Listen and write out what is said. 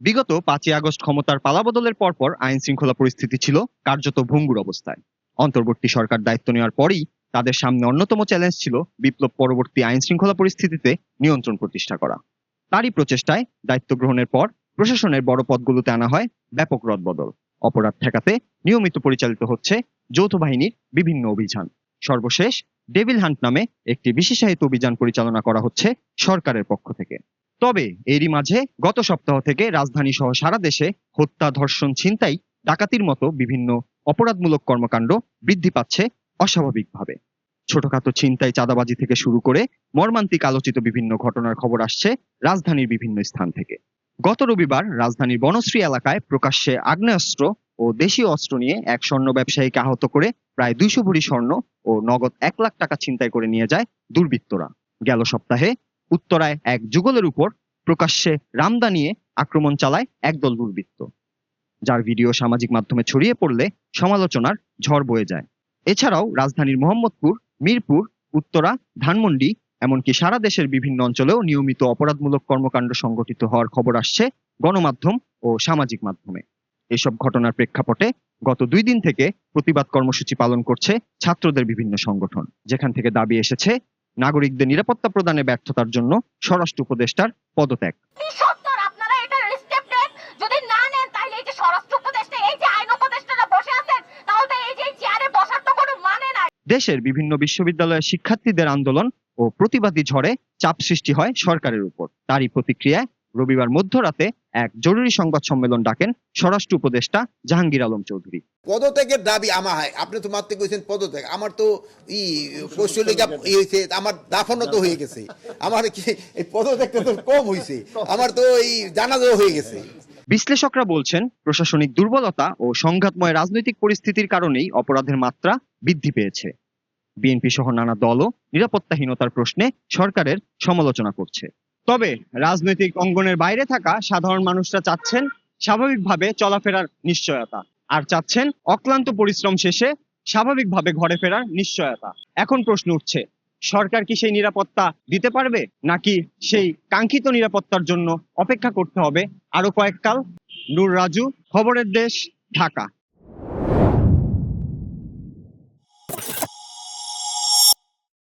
বিগত পাঁচই আগস্ট ক্ষমতার পালাবদলের পরপর আইন শৃঙ্খলা পরিস্থিতি ছিল কার্যত ভঙ্গুর অবস্থায়। অন্তর্বর্তী সরকার দায়িত্ব নেওয়ার পরই তাদের সামনে অন্যতম চ্যালেঞ্জ ছিল বিপ্লব পরবর্তী আইন শৃঙ্খলা পরিস্থিতিতে নিয়ন্ত্রণ প্রতিষ্ঠা করা। তারই প্রচেষ্টায় দায়িত্ব গ্রহণের পর প্রশাসনের বড় পদগুলোতে আনা হয় ব্যাপক রদবদল। অপরাধ ঠেকাতে নিয়মিত পরিচালিত হচ্ছে যৌথ বাহিনীর বিভিন্ন অভিযান। সর্বশেষ ডেভিল হান্ট নামে একটি বিশেষায়িত অভিযান পরিচালনা করা হচ্ছে সরকারের পক্ষ থেকে। তবে এরই মাঝে গত সপ্তাহ থেকে রাজধানী সহ সারা দেশে হত্যা, ধর্ষণ, ছিনতাই, ডাকাতির মতো বিভিন্ন অপরাধমূলক কর্মকাণ্ড বৃদ্ধি পাচ্ছে অস্বাভাবিকভাবে। ছোটখাটো ছিনতাই চাঁদাবাজি থেকে শুরু করে মর্মান্তিক আলোচিত বিভিন্ন ঘটনার খবর আসছে রাজধানীর বিভিন্ন স্থান থেকে। গত রবিবার রাজধানীর বনশ্রী এলাকায় প্রকাশ্যে আগ্নেয়াস্ত্র ও দেশীয় অস্ত্র নিয়ে এক স্বর্ণ ব্যবসায়ীকে আহত করে প্রায় দুইশো ভরি স্বর্ণ ও নগদ এক লাখ টাকা ছিনতাই করে নিয়ে যায় দুর্বৃত্তরা। গেল সপ্তাহে উত্তরায় এক যুগলের উপর প্রকাশ্যে রামদা নিয়ে আক্রমণ চালায় একদল দুর্বৃত্ত, যার ভিডিও সামাজিক মাধ্যমে ছড়িয়ে পড়লে সমালোচনার ঝড় বয়ে যায়। এছাড়াও রাজধানীর মোহাম্মদপুর, মিরপুর, উত্তরা, ধানমন্ডি, এমনকি সারা দেশের বিভিন্ন অঞ্চলেও নিয়মিত অপরাধমূলক কর্মকাণ্ড সংগঠিত হওয়ার খবর আসছে গণমাধ্যম ও সামাজিক মাধ্যমে। এসব ঘটনার প্রেক্ষাপটে গত দুই দিন থেকে প্রতিবাদ কর্মসূচি পালন করছে ছাত্রদের বিভিন্ন সংগঠন, যেখান থেকে দাবি এসেছে নাগরিকদের নিরাপত্তা প্রদানে ব্যর্থতার জন্য স্বরাষ্ট্র উপদেষ্টার পদত্যাগ। মানে দেশের বিভিন্ন বিশ্ববিদ্যালয়ের শিক্ষার্থীদের আন্দোলন ও প্রতিবাদী ঝড়ে চাপ সৃষ্টি হয় সরকারের উপর। তারই প্রতিক্রিয়ায় রবিবার মধ্যরাতে এক জরুরি সংবাদ সম্মেলন ডাকেন স্বরাষ্ট্র উপদেষ্টা জাহাঙ্গীর আলম চৌধুরী। পদত্যাগের দাবি আমার হয়। আপনি তো মাত্র কইছেন পদত্যাগ। আমার তো ই পশ্চিমলিগা হয়েছে আমার দাফনও তো হয়ে গেছে। আমার কি এই পদত্যাগটা তো কম হয়েছে। আমার তো এই জানাজাও হয়ে গেছে। বিশ্লেষকরা বলছেন প্রশাসনিক দুর্বলতা ও সংঘাতময় রাজনৈতিক পরিস্থিতির কারণেই অপরাধের মাত্রা বৃদ্ধি পেয়েছে। বিএনপি সহ নানা দলও নিরাপত্তাহীনতার প্রশ্নে সরকারের সমালোচনা করছে। তবে রাজনৈতিক অঙ্গনের বাইরে থাকা সাধারণ মানুষরা চাচ্ছেন স্বাভাবিকভাবে চলাফেরার নিশ্চয়তা আর চাচ্ছেন অক্লান্ত পরিশ্রম শেষে স্বাভাবিকভাবে ঘরে ফেরার নিশ্চয়তা। এখন প্রশ্ন উঠছে, সরকার কি সেই নিরাপত্তা দিতে পারবে নাকি সেই কাঙ্ক্ষিত নিরাপত্তার জন্য অপেক্ষা করতে হবে আরও কয়েককাল? নূর রাজু, খবরের দেশ, ঢাকা।